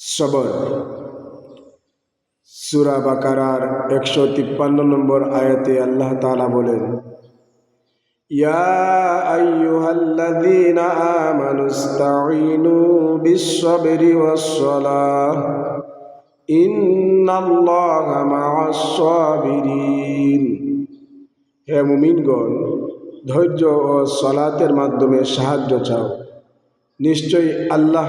সবর। সুরা বাকারার একশো তিপ্পান্ন নম্বর আয়াতে আল্লাহ তালা বলেন হে মুমিনগণ, ধৈর্য ও সলাতের মাধ্যমে সাহায্য চাও। নিশ্চয়ই আল্লাহ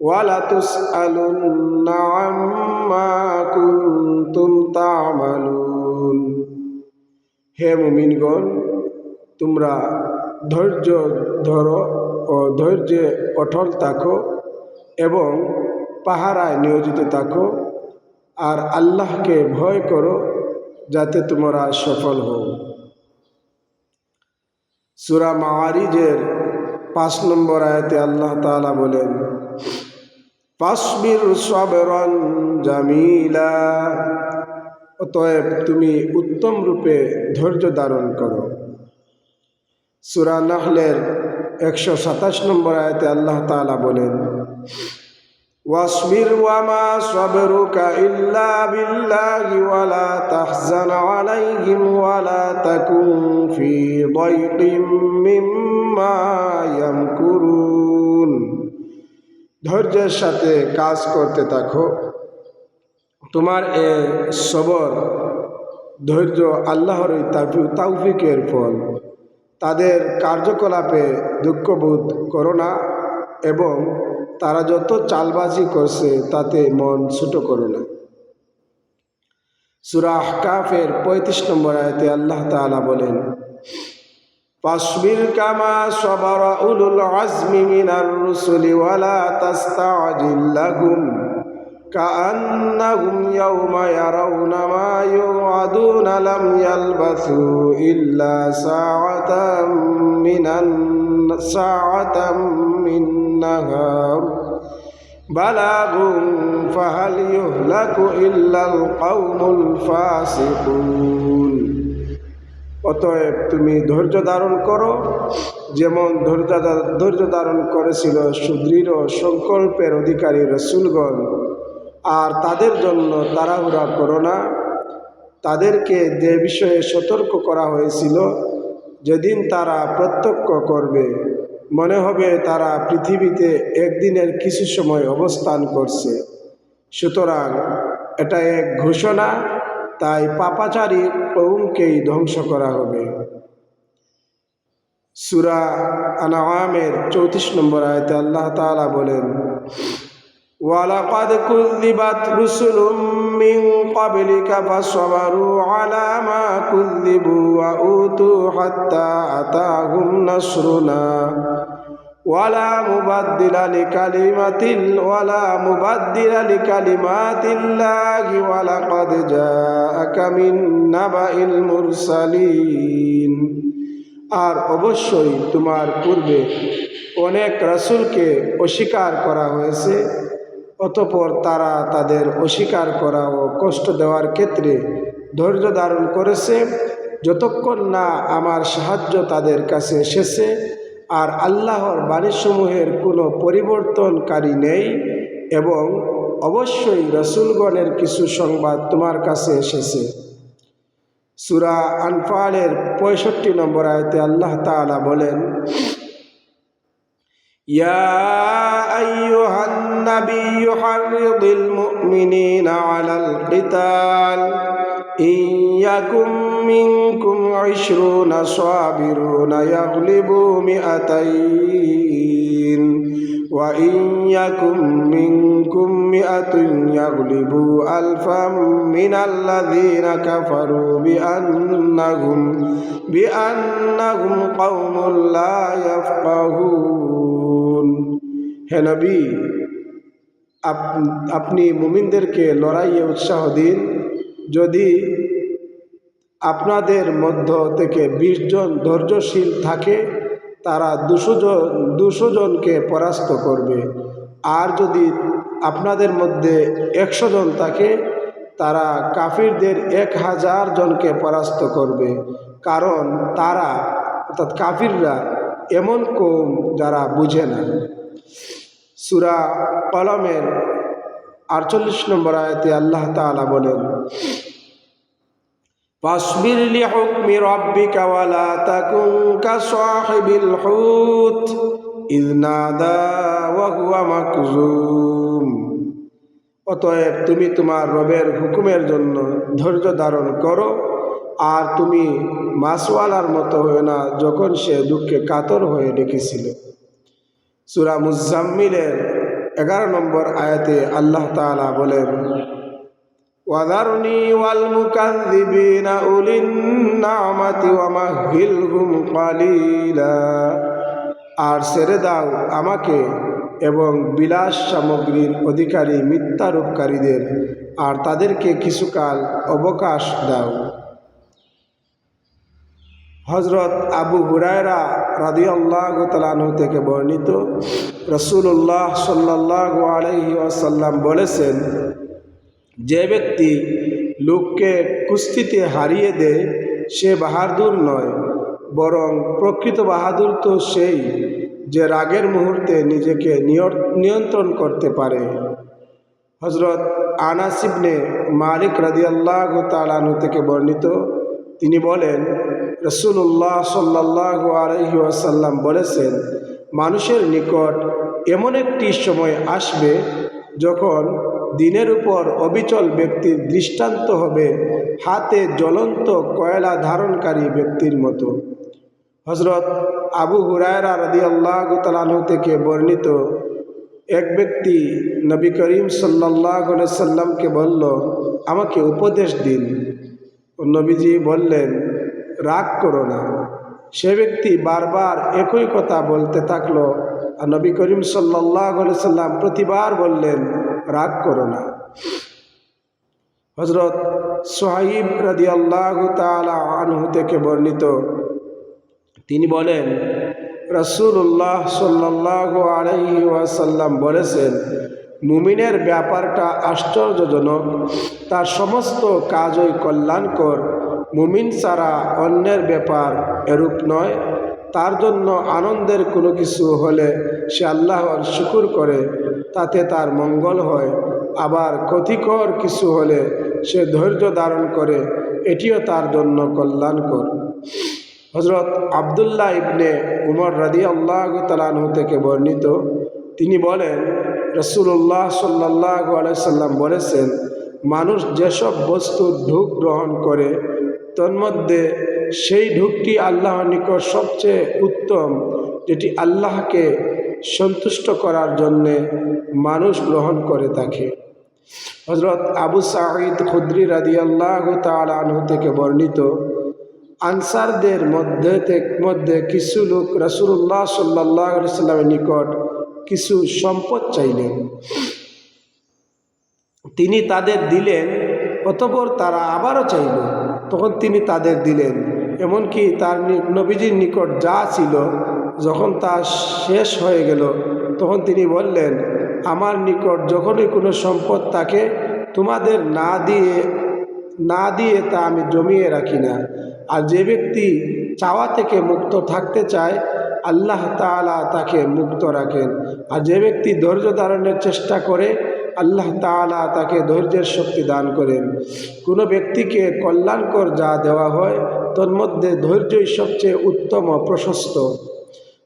ولتسألن عما كنتم تعملون হে মুমিনগণ তোমরা ধৈর্য ধরো ও ধৈর্যে অটল থাকো এবং পাহারায় নিয়োজিত থাকো আর আল্লাহকে ভয় করো যাতে তোমরা সফল হও সুরা মাওয়ারিজের পাঁচ নম্বর আয়াতে আল্লাহ তাআলা বলেন পাসবির সবরন জামিলা অতএব তুমি উত্তম রূপে ধৈর্য ধারণ করো সুরা নাহলের একশো সাতাশ নম্বর আয়তে আল্লাহ তাআলা বলেন واصبر وما صبرك إلا بالله ولا تحزن عليهم ولا تكن في ضيق مما يمكرون ধৈর্যের সাথে কাজ করতে থাকো। তোমার এ সবর ধৈর্য আল্লাহর তাউফিকের ফল। তাদের কার্যকলাপে দুঃখবোধ করো না এবং তারা যত চালবাজি করছে তাতে মন ছোট করো না। সুরাহ কাফের পঁয়ত্রিশ নম্বর আয়তে আল্লাহ তাআলা বলেন فاصبر كما صبر أولو العزم من الرسل ولا تستعجل لهم كأنهم يوم يرون ما يوعدون لم يلبثوا إلا ساعة من ساعة من نهار بلاغ فهل يهلك إلا القوم الفاسقون অতএব তুমি ধৈর্য ধারণ করো। যেমন ধৈর্য ধৈর্য ধারণ করেছিল সুদৃঢ় সংকল্পের অধিকারী রসুলগণ। আর তাদের জন্য তাড়াহুড়া করো না। তাদেরকে যে বিষয়ে সতর্ক করা হয়েছিল, যেদিন তারা প্রত্যক্ষ করবে, মনে হবে তারা পৃথিবীতে একদিনের কিছু সময় অবস্থান করছে। সুতরাং এটা এক ঘোষণা। তাই পাপাচারী ওমকেই ধ্বংস করা হবে। সুরা আনামের চৌত্রিশ নম্বর আয়তে আল্লাহ তালা বলেন, ওয়ালাকাদ কুল্লিবাত রুসুলুম মিন ক্বাবলিকা ফাসবারু আলা মা কুল্লিবু ওয়া উতু হাত্তা আতাহুম নাসরুনা। ওয়ালা মুবাদ্দিল আলী কালিমাতিল ওয়ালা মুবাদ্দিল আলী কালিমাতিল্লাহি ওয়ালা কদ জাআকা মিন নাবাইল মুরসালিন। আর অবশ্যই তোমার পূর্বে অনেক রাসূলকে অস্বীকার করা হয়েছে, অতপর তারা তাদের অস্বীকার করা ও কষ্ট দেওয়ার ক্ষেত্রে ধৈর্য ধারণ করেছে। যতক্ষণ না আমার সাহায্য তাদের কাছে এসেছে আর আল্লাহর বাণীসমূহের কোনো পরিবর্তনকারী নেই এবং অবশ্যই রসুলগণের কিছু সংবাদ তোমার কাছে এসেছে সুরা আনফালের পঁয়ষট্টি নম্বর আয়তে আল্লাহ তাআলা বলেন يا أيها النبي حرض المؤمنين على القتال إن يكن منكم عشرون صابرون يغلبوا مئتين وإن يكن منكم مئة يغلبوا ألفا من الذين كفروا بأنهم بأنهم قوم لا يفقهون হে নবী আপনি মুমিনদেরকে লড়াইয়ে উৎসাহ দিন যদি আপনাদের মধ্য থেকে বিশ জন ধৈর্যশীল থাকে, তারা দুশো জন, দুশো জনকে পরাস্ত করবে। আর যদি আপনাদের মধ্যে একশো জন থাকে, তারা কাফিরদের এক হাজার জনকে পরাস্ত করবে। কারণ তারা, অর্থাৎ কাফিররা, এমন কম যারা বুঝে না। সুরা কলমের আটচল্লিশ নম্বর আয়তে আল্লাহ তাআলা বলেন فاصبر لحكم ربك ولا تكن كصاحب الحوت إذ نادى وهو مكظوم অতএব তুমি তোমার রবের হুকুমের জন্য ধৈর্য ধারণ করো আর তুমি মাসওয়ালার মতো হয়ে না যখন সে দুঃখে কাতর হয়ে ডেকেছিল সুরা মুজাম্মিলের এগারো নম্বর আয়াতে আল্লাহ তাআলা বলেন وذرني والمكذبين أولي النعمة ومهلهم قليلا আর ছেড়ে দাও আমাকে এবং বিলাস সামগ্রীর অধিকারী মিথ্যারূপকারীদের আর তাদেরকে কিছুকাল অবকাশ দাও হজরত আবু হুরায়রা রাদি আল্লাহ তালানহ থেকে বর্ণিত রসুল্লাহ সাল্লাহ আলহি আসাল্লাম বলেছেন যে ব্যক্তি লোককে কুস্তিতে হারিয়ে দেয়, সে বাহাদুর নয়, বরং প্রকৃত বাহাদুর তো সেই যে রাগের মুহূর্তে নিজেকে নিয়ন্ত্রণ করতে পারে। হজরত আনাসিবনে মালিক রাদিয়াল্লাহ তালানু থেকে বর্ণিত, তিনি বলেন রসুল্লাহ সাল্লাহ আলহি আসাল্লাম বলেছেন, মানুষের নিকট এমন একটি সময় আসবে যখন দিনের উপর অবিচল ব্যক্তির দৃষ্টান্ত হবে হাতে জ্বলন্ত কয়লা ধারণকারী ব্যক্তির মতো। হজরত আবু হুরায়রা রদি আল্লাহ তালাহ থেকে বর্ণিত এক ব্যক্তি নবী করিম সাল্লাহ সাল্লামকে বলল, আমাকে উপদেশ দিন। নবীজি বললেন, রাগ করো না। সে ব্যক্তি বারবার একই কথা বলতে থাকল। আর নবী করিম সাল্লাহ সাল্লাম প্রতিবার বললেন রাগ করো না। হজরত সোহাইব রাদি আল্লাহ আনহু থেকে বর্ণিত, তিনি বলেন রসুল্লাহ সাল্লাহ আলহি ওয়াসাল্লাম বলেছেন, মুমিনের ব্যাপারটা আশ্চর্যজনক। তার সমস্ত কাজই কল্যাণকর। মুমিন ছাড়া অন্যের ব্যাপার এরূপ নয়। তার জন্য আনন্দের কোনো কিছু হলে সে আল্লাহর শুকুর করে, তাতে তার মঙ্গল হয়। আবার ক্ষতিকর কিছু হলে সে ধৈর্য ধারণ করে, এটিও তার জন্য কল্যাণকর। হজরত আবদুল্লাহ ইবনে উমর রাদি আল্লাহ তালানহ থেকে বর্ণিত, তিনি বলেন রসুল্লাহ সাল্লাহ আলাইসাল্লাম বলেছেন, মানুষ যেসব বস্তুর ঢুক গ্রহণ করে, তন্মধ্যে সেই ঢুকটি আল্লাহর নিকট সবচেয়ে উত্তম, যেটি আল্লাহকে সন্তুষ্ট করার জন্যে মানুষ গ্রহণ করে থাকে। হজরত আবু সাঈদ খুদ্রি রাদি আল্লাহ তালু থেকে বর্ণিত, আনসারদের মধ্যে মধ্যে কিছু লোক রসুল্লাহ সাল্লাহ সাল্লামের নিকট কিছু সম্পদ চাইলেন। তিনি তাদের দিলেন, অতপর তারা আবারও চাইল। তখন তিনি তাদের দিলেন এমনকি তার নবীজির নিকট যা ছিল, যখন তা শেষ হয়ে গেল, তখন তিনি বললেন, আমার নিকট যখনই কোনো সম্পদ থাকে, তোমাদের না দিয়ে না দিয়ে তা আমি জমিয়ে রাখি না। আর যে ব্যক্তি চাওয়া থেকে মুক্ত থাকতে চায়, আল্লাহ তালা তাকে মুক্ত রাখেন। আর যে ব্যক্তি ধৈর্য ধারণের চেষ্টা করে, আল্লাহ তালা তাকে ধৈর্যের শক্তি দান করেন। কোনো ব্যক্তিকে কল্যাণকর যা দেওয়া হয় তন্মধ্যে ধৈর্যই সবচেয়ে উত্তম প্রশস্ত।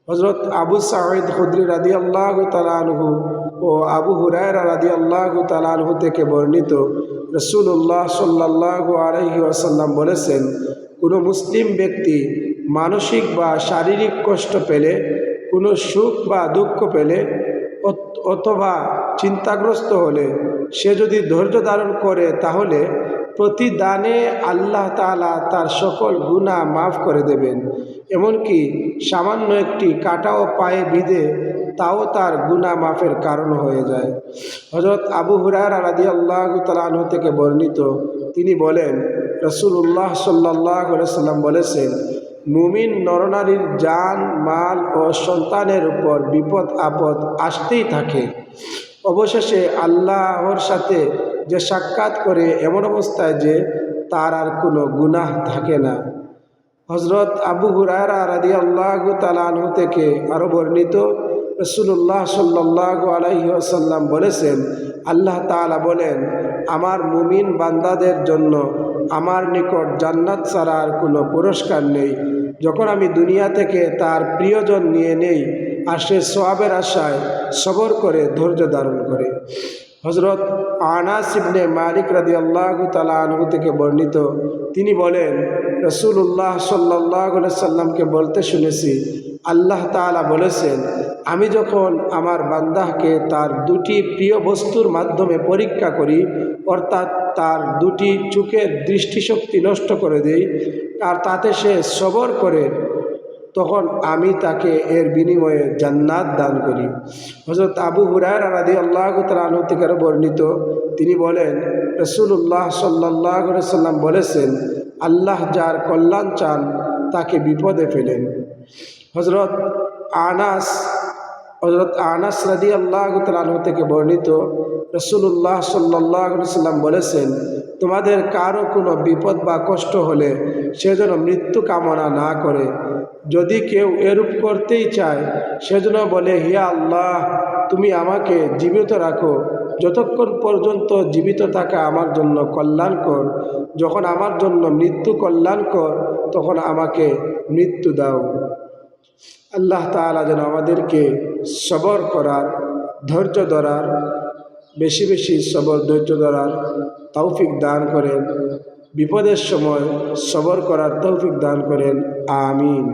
হজরত আবু সাঈদ খুদ্রি রাদি আল্লাহ তালানহু ও আবু হুরায়রা রাদি আল্লাহ তালানহু থেকে বর্ণিত রসুল্লাহ সাল্লাহ আলহি আসাল্লাম বলেছেন, কোনো মুসলিম ব্যক্তি মানসিক বা শারীরিক কষ্ট পেলে, কোনো সুখ বা দুঃখ পেলে অথবা চিন্তাগ্রস্ত হলে সে যদি ধৈর্য ধারণ করে তাহলে প্রতিদানে আল্লাহ তালা তার সকল গুণা মাফ করে দেবেন। এমনকি সামান্য একটি কাটাও পায়ে বিঁধে তাও তার গুণা মাফের কারণ হয়ে যায়। হজরত আবু হুরার আলাদি আল্লাহ তালাহ থেকে বর্ণিত, তিনি বলেন রসুল্লাহ সাল্লাহ সাল্লাম বলেছেন, মুমিন নরনারীর জান, মাল ও সন্তানের উপর বিপদ আপদ আসতেই থাকে। অবশেষে আল্লাহর সাথে যে সাক্ষাৎ করে এমন অবস্থায় যে তার আর কোনো গুনাহ থাকে না। হজরত আবু হুরায়রা রাদি আল্লাহ তালাহু থেকে আরও বর্ণিত রসুল্লাহ সাল্লাহ আলহি আসাল্লাম বলেছেন, আল্লাহ তালা বলেন, আমার মুমিন বান্দাদের জন্য আমার নিকট জান্নাত ছাড়া আর কোনো পুরস্কার নেই। যখন আমি দুনিয়া থেকে তার প্রিয়জন নিয়ে নেই আর সে সোয়াবের আশায় সবর করে, ধৈর্য ধারণ করে। হজরত আনাস ইবনে মালিক রাদি আল্লাহ তালা আনহু থেকে বর্ণিত, তিনি বলেন রসুল্লাহ সাল্লাহ সাল্লামকে বলতে শুনেছি, আল্লাহ তালা বলেছেন, আমি যখন আমার বান্দাহকে তার দুটি প্রিয় বস্তুর মাধ্যমে পরীক্ষা করি, অর্থাৎ তার দুটি চোখের দৃষ্টিশক্তি নষ্ট করে দেই, আর তাতে সে সবর করে তখন আমি তাকে এর বিনিময়ে জান্নাত দান করি। হজরত আবু হুরায় রাদি আল্লাহ তালু থেকে বর্ণিত, তিনি বলেন রসুল্লাহ সাল্লাহ সাল্লাম বলেছেন, আল্লাহ যার কল্যাণ চান তাকে বিপদে ফেলেন। হজরত আনাস হজরত আনাস রাদি আল্লাহ তালু থেকে বর্ণিত রসুল্লাহ সাল্লাহ সাল্লাম বলেছেন তোমাদের কারও কোনো বিপদ বা কষ্ট হলে সে যেন মৃত্যু কামনা না করে। যদি কেউ এরূপ করতেই চায় সেজন্য বলে হিয়া আল্লাহ, তুমি আমাকে জীবিত রাখো। যতক্ষণ পর্যন্ত জীবিত থাকা আমার জন্য কল্যাণকর, যখন আমার জন্য মৃত্যু কল্যাণকর, তখন আমাকে মৃত্যু দাও। আল্লাহ তালা যেন আমাদেরকে সবর করার, ধৈর্য ধরার বেশি বেশি সবর ধৈর্য ধরার তৌফিক দান করেন। বিপদের সময় সবর করার তৌফিক দান করেন। আমিন।